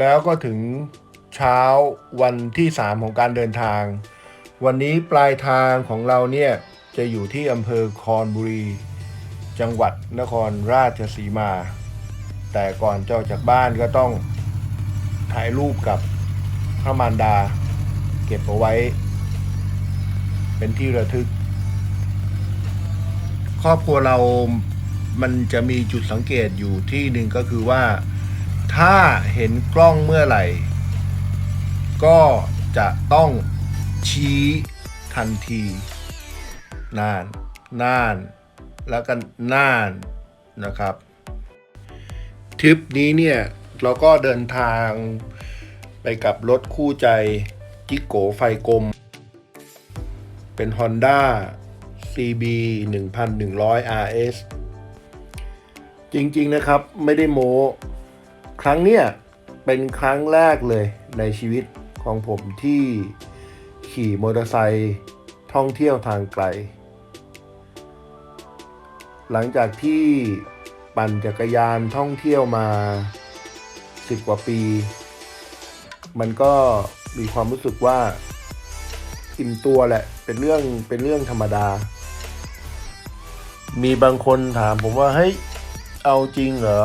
แล้วก็ถึงเช้าวันที่ 3 ของการเดินทาง วันนี้ปลายทางของเราเนี่ย จะอยู่ที่อำเภอคอนบุรี จังหวัดนครราชสีมา แต่ก่อนจะออกจากบ้านก็ต้องถ่ายรูปกับพระมารดา เก็บเอาไว้ เป็นที่ระทึก ครอบครัวเรามันจะมีจุดสังเกตอยู่ที่หนึ่งก็คือว่า ถ้าเห็นกล้องเมื่อไหร่ ก็จะต้องชี้ทันที นาน นาน แล้วกันนานนะครับ ทริปนี้เนี่ยเราก็เดินทางไปกับรถคู่ใจจิโกไฟกลม เป็น Honda CB 1100 RS จริงๆนะครับไม่ได้โม้ ครั้งเนี้ยเป็นครั้งแรกเลยในชีวิตของผมที่ขี่มอเตอร์ไซค์ท่องเที่ยวทางไกล หลังจากที่ ปั่นจักรยานท่องเที่ยวมา10กว่าปี มันก็มีความรู้สึกว่าอิ่มตัวแหละ เป็นเรื่องเป็นเรื่องธรรมดา มีบางคนถามผมว่า เฮ้ย เอาจริงเหรอ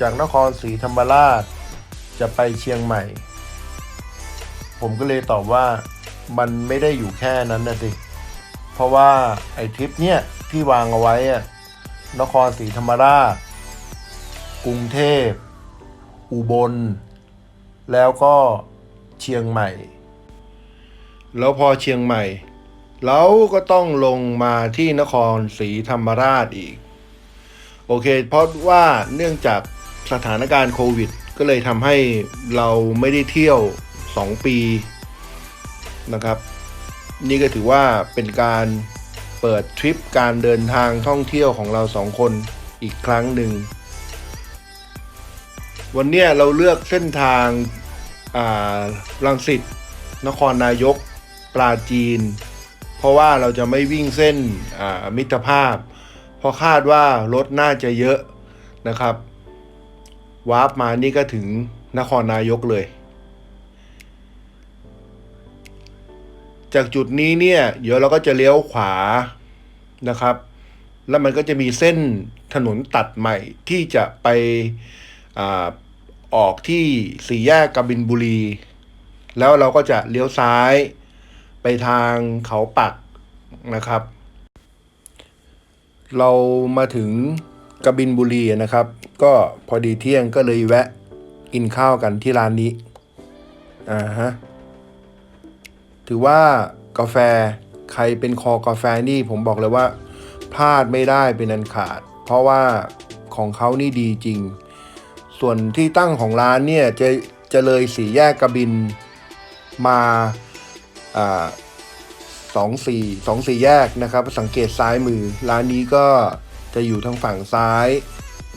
จากนครศรีธรรมราช จะไปเชียงใหม่ ผมก็เลยตอบว่ามันไม่ได้อยู่แค่นั้นนะสิ เพราะว่าไอ้ทริปเนี้ยที่วางเอาไว้อะ นครศรีธรรมราช กรุงเทพ อุบล แล้วก็เชียงใหม่ แล้วพอเชียงใหม่ เราก็ต้องลงมาที่นครศรีธรรมราชอีก โอเค เพราะว่าเนื่องจากสถานการณ์โควิด ก็เลยทำให้เราไม่ได้เที่ยว 2 ปีนะครับ นี่ก็ถือว่าเป็นการ เปิดทริปการเดินทางท่องเที่ยวของเราสองคนอีกครั้งหนึ่ง วันนี้เราเลือกเส้นทางลังสิตนครนายก ปราจีน เพราะว่าเราจะไม่วิ่งเส้นมิตรภาพ เพราะคาดว่ารถน่าจะเยอะนะครับวาร์ปมานี่ก็ถึงนครนายกเลย จากจุดนี้เนี่ยเดี๋ยวเราก็จะเลี้ยวขวานะครับ แล้วมันก็จะมีเส้นถนนตัดใหม่ที่จะไปอออกที่สี่แยกกบินบุรี แล้วเราก็จะเลี้ยวซ้ายไปทางเขาปักนะครับ เรามาถึงกบินบุรีนะครับ ก็พอดีเที่ยงก็เลยแวะกินข้าวกันที่ร้านนี้อ่าฮะ ถือว่ากาแฟใครเป็นคอกาแฟนี่ผมบอกเลยว่า พลาดไม่ได้เป็นอันขาด เพราะว่าของเขานี่ดีจริง ส่วนที่ตั้งของร้านเนี่ยจะจะเลยสี่แยกกระบินมาอ่าสองสี่สองสี่แยกนะครับ สังเกตซ้ายมือ ร้านนี้ก็จะอยู่ทางฝั่งซ้าย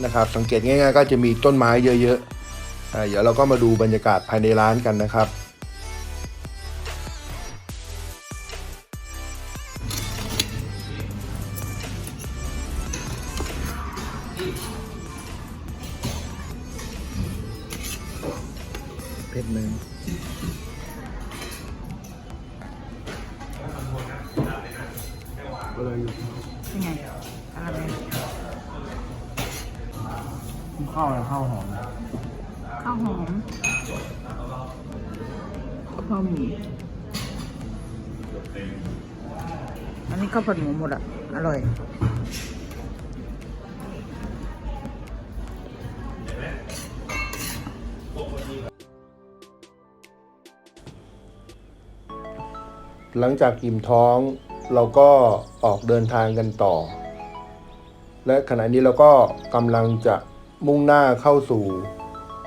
นะครับ สังเกตง่ายๆ ก็จะมีต้นไม้เยอะๆเดี๋ยวเราก็มาดูบรรยากาศภายในร้านกันนะครับ ข้าวข้าวหอมข้าวหอมกะเพราหมูอันนี้ข้าวผัดหมูหมดอะ อร่อยหลังจากอิ่มท้องเราก็ออกเดินทางกันต่อ และขณะนี้เราก็กำลังจะ มุ่งหน้าเข้าสู่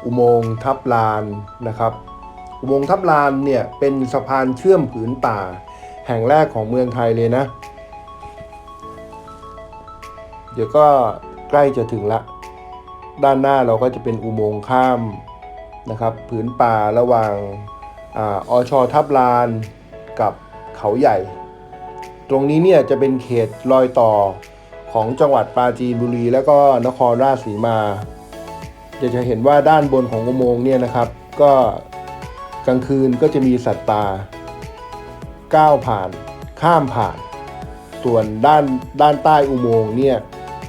อุโมงค์ทับลานนะครับ อุโมงค์ทับลานเนี่ยเป็นสะพานเชื่อมผืนป่า แห่งแรกของเมืองไทยเลยนะ เดี๋ยวก็ใกล้จะถึงละ ด้านหน้าเราก็จะเป็นอุโมงค์ข้ามนะครับ ผืนป่าระหว่างออชทับลานกับเขาใหญ่ ตรงนี้เนี่ยจะเป็นเขตรอยต่อ ของจังหวัดปราจีนบุรี แล้วก็นครราชสีมาจะจะเห็นว่าด้านบนของอุโมงค์เนี่ยนะครับ ก็กลางคืนก็จะมีสัตว์ป่าก้าวผ่านข้ามผ่าน ส่วนด้านด้านใต้อุโมงค์เนี่ย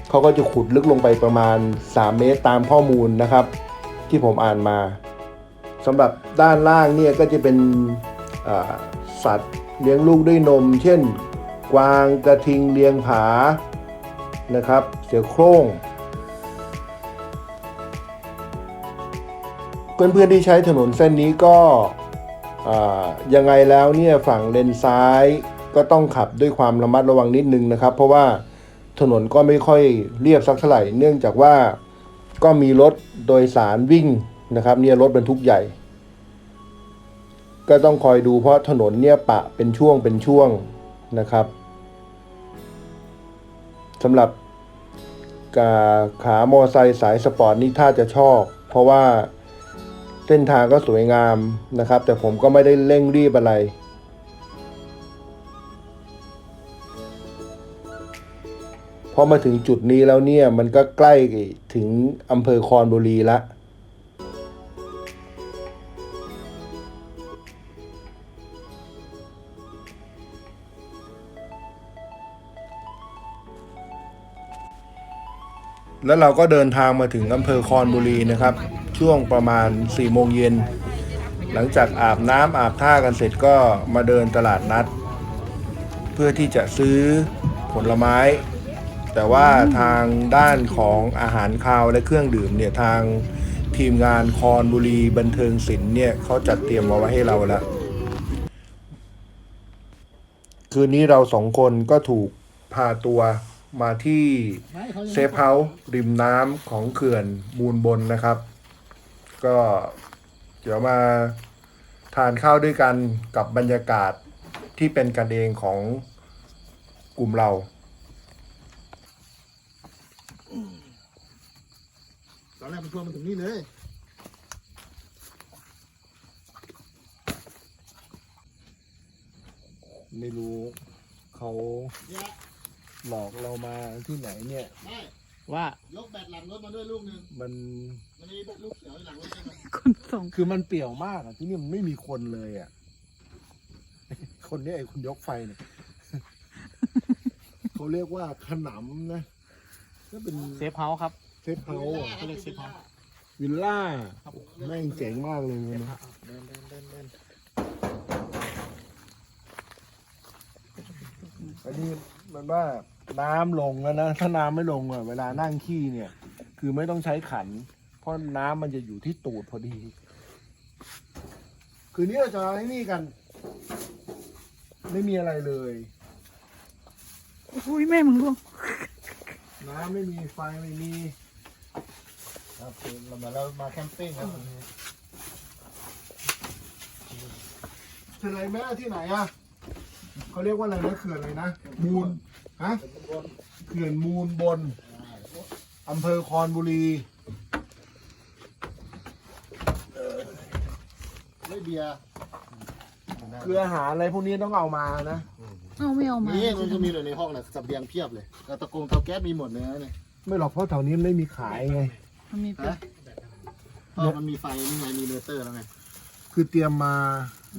เขาก็จะขุดลึกลงไปประมาณ 3 เมตรตามข้อมูลนะครับ ที่ผมอ่านมาสำหรับด้านล่างเนี่ยก็จะเป็นสัตว์เลี้ยงลูกด้วยนม เช่น กวางกระทิงเลียงผา นะครับ เสือโคร่งเพื่อนๆที่ใช้ถนนเส้นนี้ก็ยังไงแล้วเนี่ยฝั่งเลนซ้ายก็ต้องขับด้วยความระมัดระวังนิดนึงนะครับ เพราะว่าถนนก็ไม่ค่อยเรียบสักเท่าไหร่ เนื่องจากว่าก็มีรถโดยสารวิ่งนะครับเนี่ยรถบรรทุกใหญ่ ก็ต้องคอยดูเพราะถนนเนี่ยปะเป็นช่วงเป็นช่วงนะครับ สำหรับขาขามอไซค์สายสปอร์ตนี่ถ้าจะชอบ เพราะว่าเส้นทางก็สวยงามนะครับ แต่ผมก็ไม่ได้เร่งรีบอะไร พอมาถึงจุดนี้แล้วเนี่ย มันก็ใกล้ถึงอำเภอคอนบุรีละ แล้วเราก็เดินทางมาถึงอำเภอคอนบุรีนะครับ ช่วงประมาณ4ี่โมงเย็น หลังจากอาบน้ำอาบท่ากันเสร็จก็มาเดินตลาดนัด เพื่อที่จะซื้อผลไม้ แต่ว่าทางด้านของอาหารคาวและเครื่องดื่มเนี่ยทางทีมงานคอนบุรีบันเทิงศิลป์เนี่ยเขาจัดเตรียมมาไว้ให้เราแล้ว คืนนี้เราสองคนก็ถูกพาตัว มาที่เซฟเฮาส์ริมน้ำของเขื่อนมูลบนนะครับ ก็เดี๋ยวมาทานข้าวด้วยกันกับบรรยากาศที่เป็นกันเองของกลุ่มเราตอนแรกมันชวนมาถึงนี่เลยไม่รู้เขาเนี่ย หลอกเรามาที่ไหนเนี่ย ไม่ว่า ยกแบตหลังรถมาด้วยลูกหนึ่งมันมันมีลูกเสืออยู่หลังรถใช่ไหมคนส่งคือมันเปี่ยวมากอะที่นี่มันไม่มีคนเลยอะคนเนี้ไอ้คุณยกไฟเนี่ย เขาเรียกว่าขนำนะก็เป็นเซฟเฮาส์ครับ เซฟเฮาส์อะเขาเรียกเซฟเฮาส์ วิลล่าแม่งเจ๋งมากเลยนะเดินเดินเดินเดินอันนี้มันว่า น้ำลงแล้วนะถ้าน้ำไม่ลงอะเวลานั่งขี้เนี่ย คือไม่ต้องใช้ขัน เพราะน้ำมันจะอยู่ที่ตูดพอดี คืนนี้เราจะมาที่นี่กัน ไม่มีอะไรเลย อุ้ยแม่มึงร่วงน้ำไม่มีไฟไม่มีครับคือเรามาเรามาแคมปิ้งครับเฉลยแม่ที่ไหนอะเขาเรียกว่าอะไรนะเขื่อนอะไรนะมูล ฮะเขื่อนมูลบนอำเภอคอนบุรีไม่เบียร์คืออาหารอะไรพวกนี้ต้องเอามานะเอาไม่เอามานี่มันก็มีเลยในห้องนะสับเบียงเพียบเลยแล้วตะกงเตาแก๊สมีหมดเลยนะเนี่ยไม่หรอกเพราะแถวนี้ไม่มีขายไงมันมีเป็ฮะดเพราะมันมีไฟนี่ไงมีเนเตอร์แล้วไงคือเตรียมมา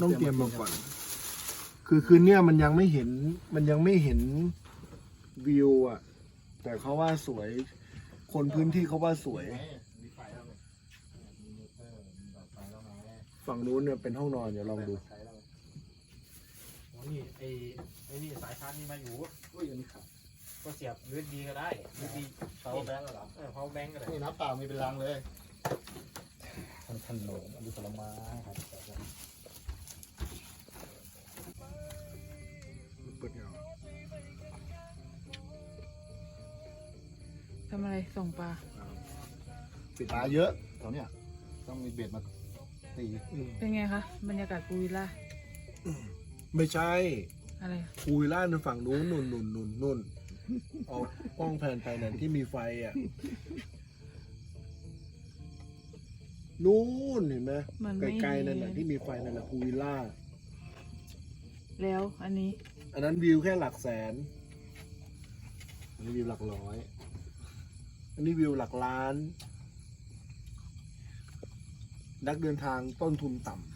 ต้องเตรียมมาก่อน คือคืนเนี้ยมันยังไม่เห็นมันยังไม่เห็น วิวอะ แต่เขาว่าสวย คนพื้นที่เขาว่าสวยมีไฟแล้วไงมีเนเตอร์มีหลอดไฟแล้วไงฝั่งนู้นเนี่ยเป็นห้องนอนเดี๋ยวลองดูใช้แล้วไงโอ้นี่ไอ้ไอ้นี่สายชาร์จนี่มาอยู่อุ้ยอันนี้ครับก็เสียบ USB ก็ได้ USB เขาแบงก์เหรอเออ power bank ก็ได้นี่น้ำเปล่ามีเป็นลังเลยขนมอันนี้ผลไม้ครับ ทำอะไรส่งปลาปิดตาเยอะแถวเนี้ยต้องมีเบ็ดมาตีอืมเป็นไงคะบรรยากาศปูวิลล่าไม่ใช่อะไรคุยล่านฝั่งนู้นนุ่นนุ่นนุ่นนุ่นเอากล้องแผ่นไปนั่นที่มีไฟอะนู้นเห็นไหมมันไม่ไกลๆนั่นเห็น่ะนที่มีไฟนั่นน่ะพูวิลล่า แล้วอันนี้ อันนั้นวิวแค่หลักแสนอันนี้วิวหลักร้อย อันนี้วิวหลักล้าน นักเดินทางต้นทุนต่ำ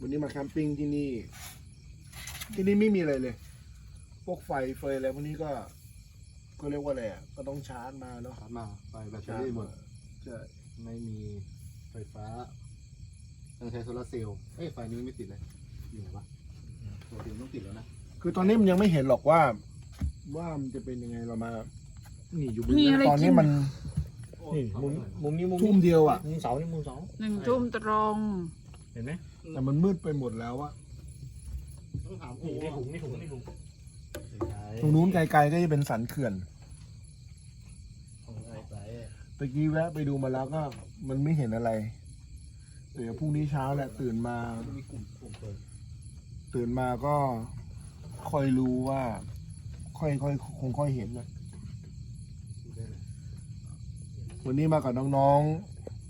วันนี้มาแคมปิ้งที่นี่ ที่นี่ไม่มีอะไรเลย พวกไฟเฟยอะไรพวกนี้ก็ ก็เรียกว่าอะไรอะก็ต้องชาร์จมาเนาะชาร์จมาไฟแบตเตอชาร์จรี่หมด ใช่ ไม่มีไฟฟ้าต้องใช้โซลาร์เซลล์เอ้ยไฟนี้ไม่ติดเลยอยู่ไหนวะโซลาร์เซลล์ต้องติดแล้วนะ คือตอนนี้มันยังไม่เห็นหรอกว่า ว่ามันจะเป็นยังไงเรามานี่อยู่บนมีอะไรตอนนี้กินมันนี่มุมมุมนี้มุมทุ่นี้มเดียวอะ มุมเสานี่มุมเสาหนึ่งทุ่มตรงเห็นไหมแต่มันมืดไปหมดแล้วอะต้องถามนี่โอ้ในถุงในถุงในถุงตรงนู้นไกลๆก็จะเป็นสันเขื่อนของไฟไฟตะกี้แวะไปดูมาแล้วก็มันไม่เห็นอะไร เดี๋ยวพรุ่งนี้เช้าแหละตื่นมามีกลุ่มกลุ่มเปิดตื่นมาก็ค่อยรู้ว่า ค่อยค่อยคงค่อยเห็นนะอยู่ได้เลยวันนี้มากับน้อง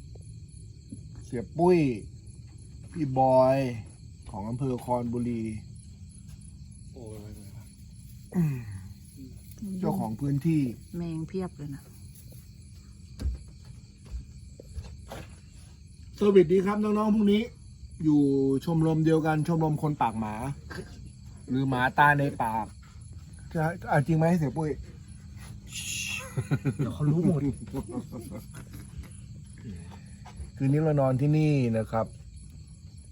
ๆ เสียปุ้ย พี่บอยของอำเภอคอนบุรีโอ้ยเจ้าของพื้นที่ แมงเพียบเลยนะเซอร์วิสดีครับน้องๆพวกนี้ อยู่ชมรมเดียวกันชมรมคนปากหมา หรือหมาตาในปาก จะอะจริงไหมเสียปุ้ยเขารู้หมด คืนนี้เรานอนที่นี่นะครับ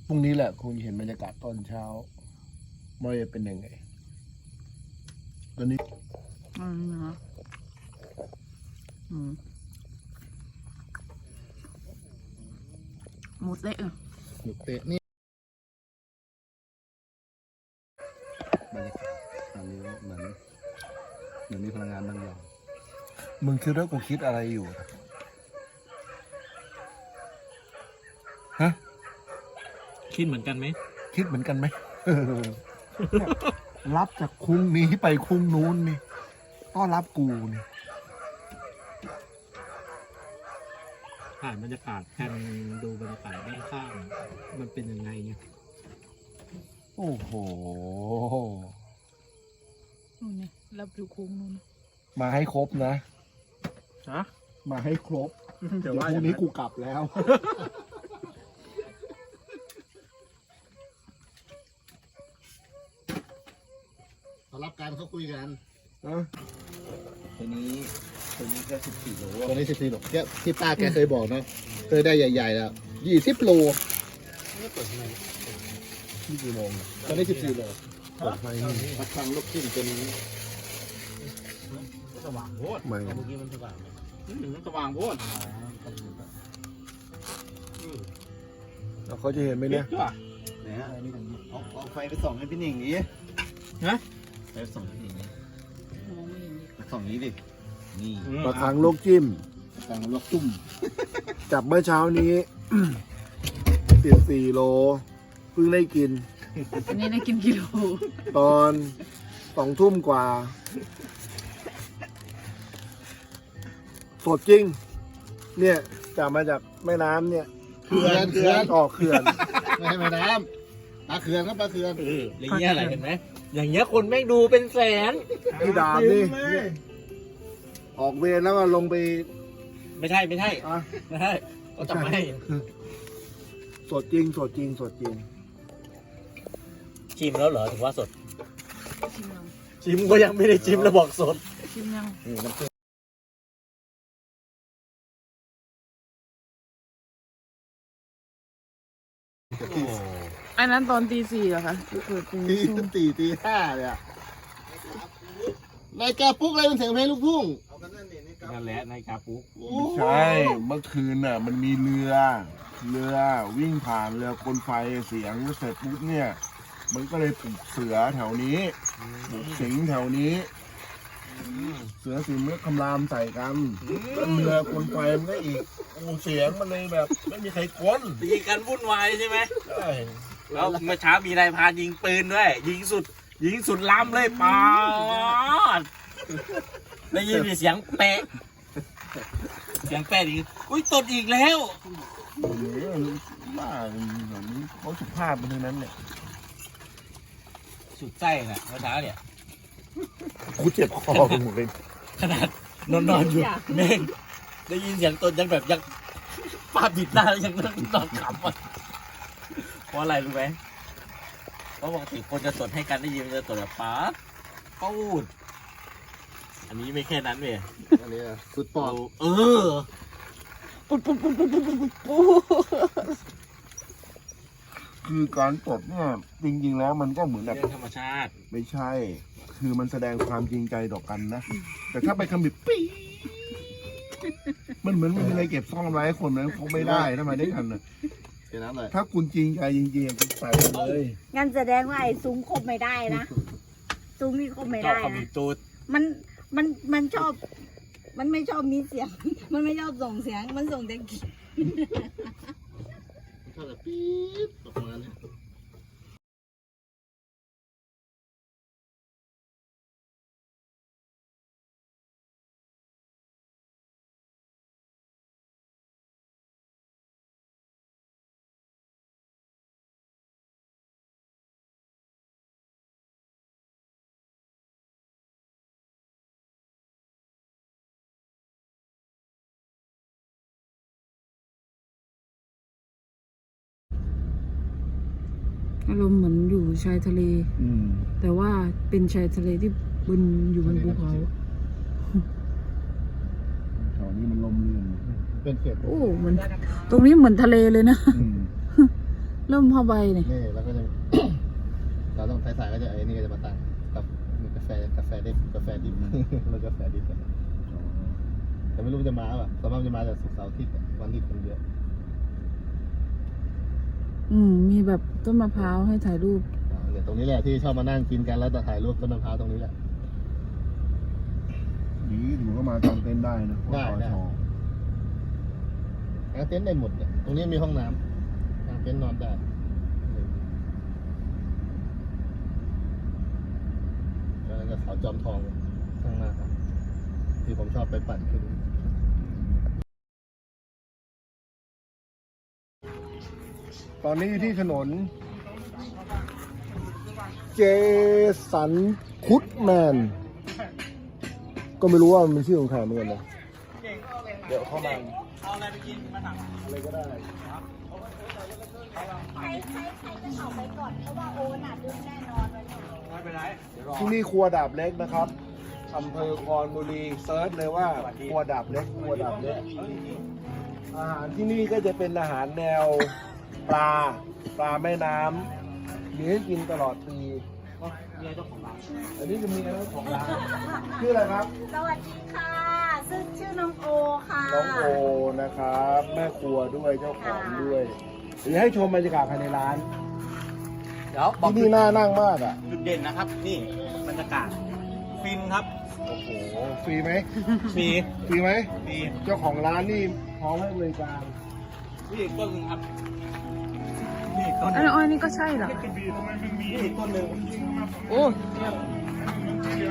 พรุ่งนี้แหละคงจะเห็นบรรยากาศตอนเช้าว่าจะเป็นยังไง ตอนนี้อืมนะอืมหมดเลยเออหนุกเตะนี่บรรยากาศตอ นนี้เหมือนเหมือนมีพลังงานบางอย่างมึงคิดว่ากูคิดอะไรอยู่ฮะคิดเหมือนกันไหมคิดเหมือนกันไหมเออเนี่ยรับจากคุ้งนี้ไปคุ้งนู้นนี่ต้อนรับกูนี่ผ่านบรรยากาศแทนดูบรรยากาศด้านข้างมันเป็นยังไงเนี่ย โอ้โห นู่นนี่รับอยู่คุ้งนู่นมาให้ครบนะ ฮะมาให้ครบแต่เดี๋ยวว่าพรุ่งนี้กูกลับแล้วเขารับการเขาคุยกันนะตัวนี้ตัวนี้แค่สิบสี่โลตัวนี้สิบสี่โลแกที่ป้าแกเคยบอกเนาะเคยได้ใหญ่ๆแล้วยี่สิบโลนี่กี่โมงอะตอนนี้สิบสี่โล เปิดไฟนี่พักฟังลูกขึ้นจนสว่างโพดไม่เมื่อกี้มันสว่างไหมอืมมันสว่างโพดแล้วเขาจะเห็นไหมเนี่ยจ้ะเนี่ยเอาเอาไฟไปส่องให้พี่หนิงนี้ฮะไปส่องให้พี่หนิงนี้มองไม่เห็นอีกไปส่องนี้ดิ นี่ปลาคังโลกจิ้มกลางลวกจุ่ม จับเมื่อเช้านี้ติดสี่โล เพิ่งได้กิน อันนี้ได้กินกิโลตอนสองทุ่มกว่า สดจริง เนี่ยจับมาจากแม่น้ำเนี่ยเขื่อนเขื่อน ออกเขื่อน ไม่ใช่แม่น้ำปลาเขื่อนครับปลาเขื่อนเอออย่างเงี้ยอะไรเห็นไหมอย่างเงี้ยคนแม่งดูเป็นแสน พี่ดาบนี่เนี่ยออกเวรแล้วก็ลงไปไม่ใช่ไม่ใช่อะไม่ใช่เขาจับมาให้ สดจริง สดจริง สดจริง ชิมแล้วเหรอถึงว่าสด ชิมยังชิมก็ยังไม่ได้ชิมแล้วบอกสดชิมยังนี่น้ำผึ้งอันนั้นตอนตีสี่เหรอคะที่เปิดตีตีทุ่มตีตีห้าเลยอะรายการปุ๊กอะไรเป็นเสียงเพลงลูกทุ่งนั่นแหละนายกาปุ๊กโอ้ใช่ เมื่อคืนน่ะ มันมีเรือ เรือวิ่งผ่านเรือคนไฟเสียงเสร็จปุ๊บเนี่ย มันก็เลยปลุกเสือแถวนี้ปลุกสิงแถวนี้ เสือสิงมันก็คำรามใส่กันแล้วเรือคนไฟมันก็อีกโอ้เสียงมันเลยแบบ ไม่มีใครก้นตีกันวุ่นวายใช่ไหมใช่แล้วเมื่อเช้ามีนายพรานยิงปืนด้วย ยิงสุด ยิงสุดลำเลยปาดได้ยินเสียงเปะ เสียงแปดอีกอุ้ยตดอีกแล้วเออบ้าแบบนี้เขาสุภาพเป็นทั้งนั้นเนี่ย สุดไส้น่ะเมื่อเช้าเนี่ย กูเจ็บคอไปหมดเลยขนาดนอนนอนๆอยู่เม่งได้ยินเสียงตนยังแบบยังปาบิดหน้าแล้วยังนั่งนอนขำอะเพราะอะไรรู้ไหมเพราะปกติคนจะตดให้กันได้ยินมันจะตดแบบป๊าดปูด อันนี้ไม่แค่นั้นเว้ยอันนี้อะสุดปอด เออ ปุ๊บปุ๊บปุ๊บปุ๊บปุ๊บปุ๊บปุ๊บ คือการตดเนี่ยจริง ๆ แล้วมันก็เหมือนแบบ เรื่องธรรมชาติ ไม่ใช่ คือมันแสดงความจริงใจต่อกันนะ แต่ถ้าไปคำบิดปี๊ดมันเหมือนมันมีอะไรเก็บซ่อนไว้คนนั้นเขาไม่ได้ทำไมได้กันนะเดี๋ยวน้ำหน่อยถ้าคุณจริงใจจริงๆคุณใส่เลย งั้นแสดงว่าไอ้ซุ้มคบไม่ได้นะ ซุ้มนี่คบไม่ชอบได้ความมีนะตูดมันมันมันชอบ มันไม่ชอบมีเสียง มันไม่ชอบส่งเสียง มันส่งแต่กลิ่นชอบแบบปี๊ด ออ มาเนี่ยอารมณ์เหมือนอยู่ชายทะเล อืมแต่ว่าเป็นชายทะเลที่บนอยู่บนภูเขา แถวนี้มันลมเรือนเป็นเขตโอ้เหมือนตรงนี้เหมือนทะเลเลยนะ อืมเริ่มผ้าใบเนี่ยนี่แล้วก็จะ เราต้องสายๆก็จะไอ้นี่ก็จะมาตั้งกับมีกาแฟกาแฟดิบกาแฟดิบแล้วกาแฟดิบอะแต่ไม่รู้มันจะมาป่ะสมมติจะมาแต่ศุกร์เสาร์อาทิตย์อะวันที่คนเยอะ อืม มีแบบต้นมะพร้าวให้ถ่ายรูปอ่าเนี่ยตรงนี้แหละที่ชอบมานั่งกินกันแล้วจะถ่ายรูปต้นมะพร้าวตรงนี้แหละนี่ถือว่ามาจองเต้นได้นะได้ได้ชกางเต็นท์ได้หมดเนี่ยตรงนี้มีห้องน้ำกางเต็นท์นอนได้แล้วก็เขาจอมทองข้างหน้าครับที่ผมชอบไปปั่นขึ้น ตอนนี้อยู่ที่ถนน เจสันคุดแมน ก็ไม่รู้ว่ามันเป็นชื่อของใครเหมือนกันนะเดี๋ยวเข้ามาเอาอะไรไปกินมาถามอะไรก็ได้ใครใครใครจะเข้าไปก่อนเพราะว่าโอนอะดึงแน่นอนเลยไม่เป็นไรเดี๋ยวรอที่นี่ครัวดาบเล็กนะครับอำเภอคอนบุรีเซิร์ชเลยว่าครัวดาบเล็กครัวดาบเล็กอาหารที่นี่ก็จะเป็นอาหารแนว ปลา ปลาแม่น้ำมีให้กินตลอดปีเมียเจ้าของร้านอันนี้จะมีเจ้าของร้านชื่ออะไรครับ สวัสดีค่ะ ซึ่งชื่อน้องโอค่ะน้องโอนะครับ แม่ครัวด้วยเจ้าของด้วยเดี๋ยวให้ชมบรรยากาศภายในร้านเดี๋ยวบอกที่นี่น่านั่งมากอะจุดเด่นนะครับ นี่บรรยากาศฟินครับโอ้โหฟรีไหมฟรีฟรีไหมฟรีเจ้าของร้านนี่พร้อมให้บริการนี่อีกต้นหนึ่งครับนี่ อีกต้นหอันึ่นงอันนี้ก็ใช่เหรอนี่อีกต้นหนึ่งโอ้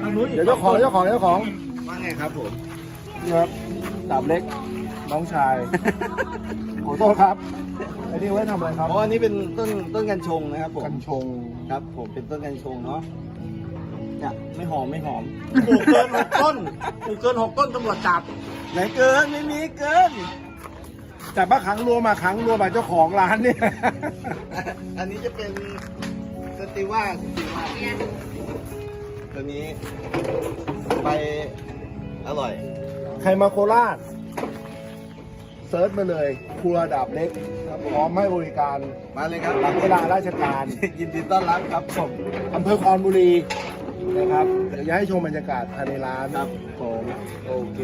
ทางนู้นอีกเดี๋ยวเจ้าของเจ้าของเจ้าของว่าไงครับผมนี่ครับดาบเล็กน้องชายขอโทษครับอันนี้ไว้ทำอะไรครับอ๋ออันนี้เป็นต้นต้นกัญชงนะครับผมกันชงครับ ผมเป็นต้นกัญชงเนาะเนี่ยไม่หอมไม่หอมปลูกเกินหกต้นปลูกเกินหกต้นตำรวจจับไหนเกินไม่มีเกิน จับมาขังรวมมาขังรวมมาเจ้าของร้านเนี่ย อันนี้จะเป็นสติว่าสติว่าตัวนี้ไปอร่อย ใครมาโคราชเซิร์ชมาเลยครัวดาบเล็กพร้อมให้บริการมาเลยครับหลังเวลาราชการ ยินดีต้อนรับครับผมอำเภอคอนบุรีนะครับเดี๋ยวจะให้ชมบรรยากาศภายในร้านครับผมโอเค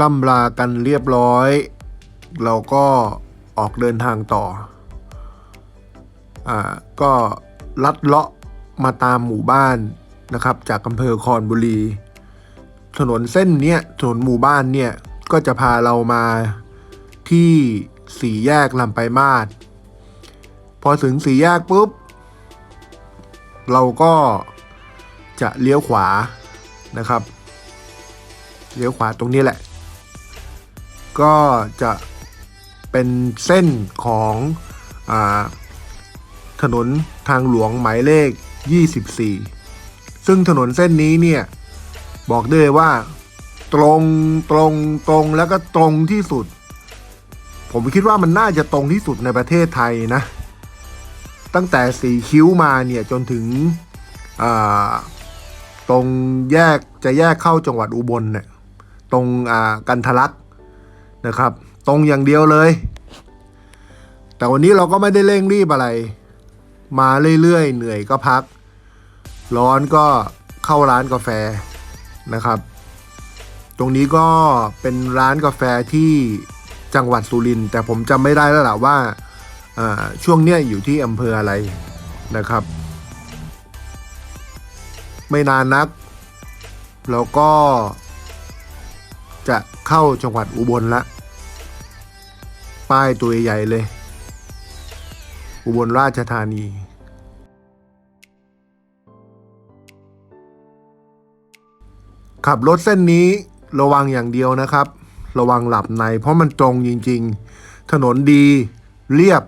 ล่ำลากันเรียบร้อย เราก็ออกเดินทางต่อ อ่า ก็ลัดเลาะมาตามหมู่บ้านนะครับ จากอำเภอคอนบุรี ถนนเส้นเนี้ยถนนหมู่บ้านเนี่ยก็จะพาเรามาที่สี่แยกลำไปมาศพอถึงสี่แยกปุ๊บ เราก็จะเลี้ยวขวานะครับ เลี้ยวขวาตรงนี้แหละ ก็จะเป็นเส้นของอถนนทางหลวงหมายเลข 24 ซึ่งถนนเส้นนี้เนี่ย บอกด้เลยว่า ตรงตรงตรงแล้วก็ตรงที่สุด ผมคิดว่ามันน่าจะตรงที่สุดในประเทศไทยนะ ตั้งแต่สีคิ้วมาเนี่ยจนถึงตรงแยกจะแยกเข้าจังหวัดอุบลเนี่ยตรงกันทลัก นะครับ ตรงอย่างเดียวเลย แต่วันนี้เราก็ไม่ได้เร่งรีบอะไร มาเรื่อยๆ เหนื่อยก็พัก ร้อนก็เข้าร้านกาแฟนะครับ ตรงนี้ก็เป็นร้านกาแฟที่จังหวัดสุรินทร์แต่ผมจำไม่ได้แล้วล่ะว่าอ่าช่วงเนี้ยอยู่ที่อำเภออะไรนะครับ ไม่นานนัก แล้วก็ จะเข้าจังหวัดอุบลละ ป้ายตัวใหญ่เลย อุบลราชธานีขับรถเส้นนี้ระวังอย่างเดียวนะครับ ระวังหลับใน เพราะมันตรงจริง ๆ ถนนดีเรียบ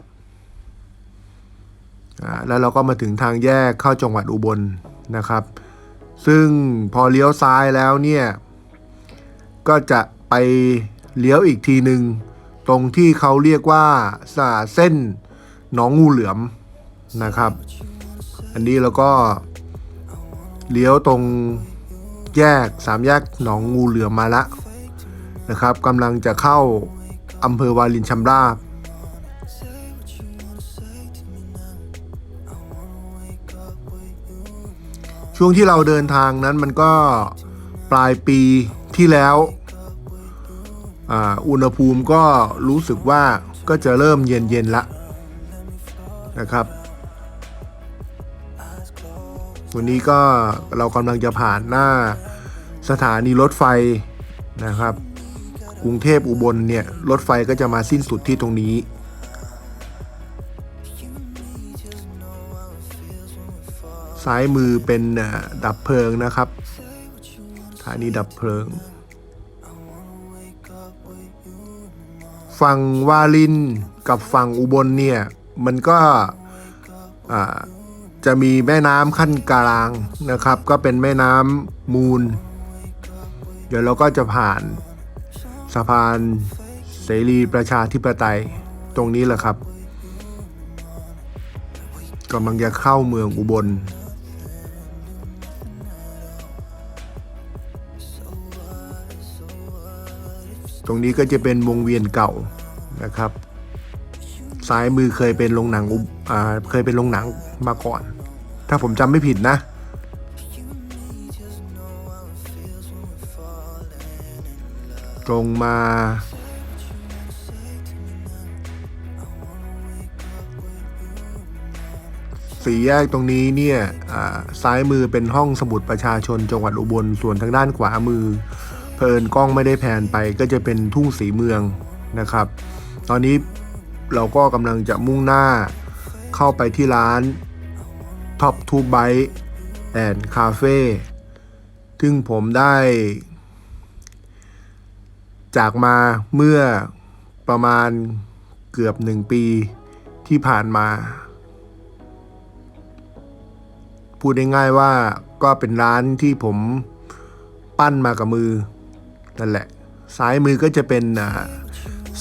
แล้วเราก็มาถึงทางแยกเข้าจังหวัดอุบลนะครับ ซึ่งพอเลี้ยวซ้ายแล้วเนี่ย ก็จะไปเลี้ยวอีกทีหนึ่งตรงที่เขาเรียกว่าสาเส้นหนองงูเหลือมนะครับ อันนี้เราก็เลี้ยวตรงแยกสามแยกหนองงูเหลือมมาละนะครับกำลังจะเข้าอำเภอวาลินชำราบช่วงที่เราเดินทางนั้นมันก็ปลายปี ที่แล้วอ่าอุณหภูมิก็รู้สึกว่าก็จะเริ่มเย็นๆละนะครับ วันนี้ก็เรากำลังจะผ่านหน้าสถานีรถไฟนะครับ กรุงเทพอุบลเนี่ย รถไฟก็จะมาสิ้นสุดที่ตรงนี้ ซ้ายมือเป็นดับเพลิงนะครับ ถานีดับเพลิง ฝั่งวาลินกับฝั่งอุบลเนี่ย มันก็จะมีแม่น้ำขั้นกลางนะครับ ก็เป็นแม่น้ำมูล เดี๋ยวเราก็จะผ่านสะพานเสรีประชาธิปไตยตรงนี้แหละครับกำลังจะเข้าเมืองอุบล รงนี้ก็จะเป็นวงเวียนเก่านะครับ ซ้ายมือเคยเป็นโรงหนังอุอ่าเคยเป็นโรงหนังมาก่อน ถ้าผมจำไม่ผิดนะ ตรงมาสี่แยกตรงนี้เนี่ยซ้ายมือเป็นห้องสมุดประชาชนจังหวัดอุบล ส่วนทางด้านขวามือ เพลินกล้องไม่ได้แผนไปก็จะเป็นทุ่งสีเมืองนะครับ ตอนนี้เราก็กำลังจะมุ่งหน้าเข้าไปที่ร้าน Top 2 Bite and Cafe ซึ่งผมได้ จากมาเมื่อประมาณเกือบหนึ่งปีที่ผ่านมา พูดง่ายๆว่าก็เป็นร้านที่ผมปั้นมากับมือ นั่นแหละ ซ้ายมือก็จะเป็นอ่า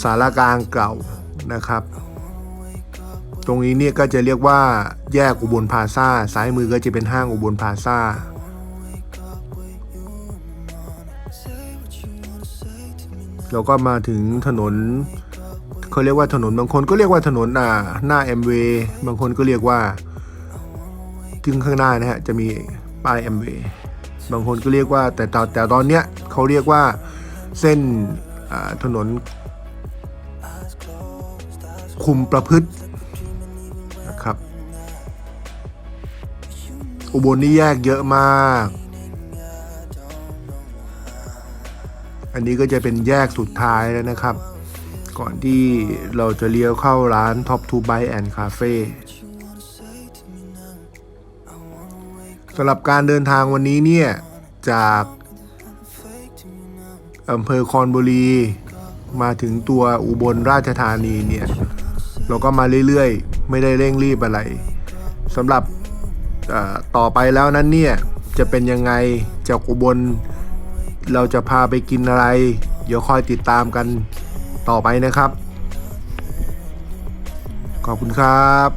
สารกลางเก่านะครับ ตรงนี้เนี่ยก็จะเรียกว่าแยกอุบลพาซาซ้ายมือก็จะเป็นห้างอุบลพาซาเราก็มาถึงถนนเขาเรียกว่าถนนบางคนก็เรียกว่าถนนอ่าหน้าแอมเวย์บางคนก็เรียกว่าถึงข้างหน้านะฮะจะมีป้ายแอมเวย์บางคนก็เรียกว่าแต่ตอนแต่ตอนเนี้ย เขาเรียกว่าเส้นถนนคุมประพฤตินะครับ อุบลนี่แยกเยอะมาก อันนี้ก็จะเป็นแยกสุดท้ายแล้วนะครับ ก่อนที่เราจะเลี้ยวเข้าร้าน Top 2 Bike and Cafe สำหรับการเดินทางวันนี้เนี่ย จาก อำเภอคอนบุรี มาถึงตัวอุบลราชธานีเนี่ย เราก็มาเรื่อยๆ ไม่ได้เร่งรีบอะไรสำหรับต่อไปแล้วนั้นเนี่ย จะเป็นยังไงจากอุบล เราจะพาไปกินอะไร เดี๋ยวคอยติดตามกันต่อไปนะครับ ขอบคุณครับ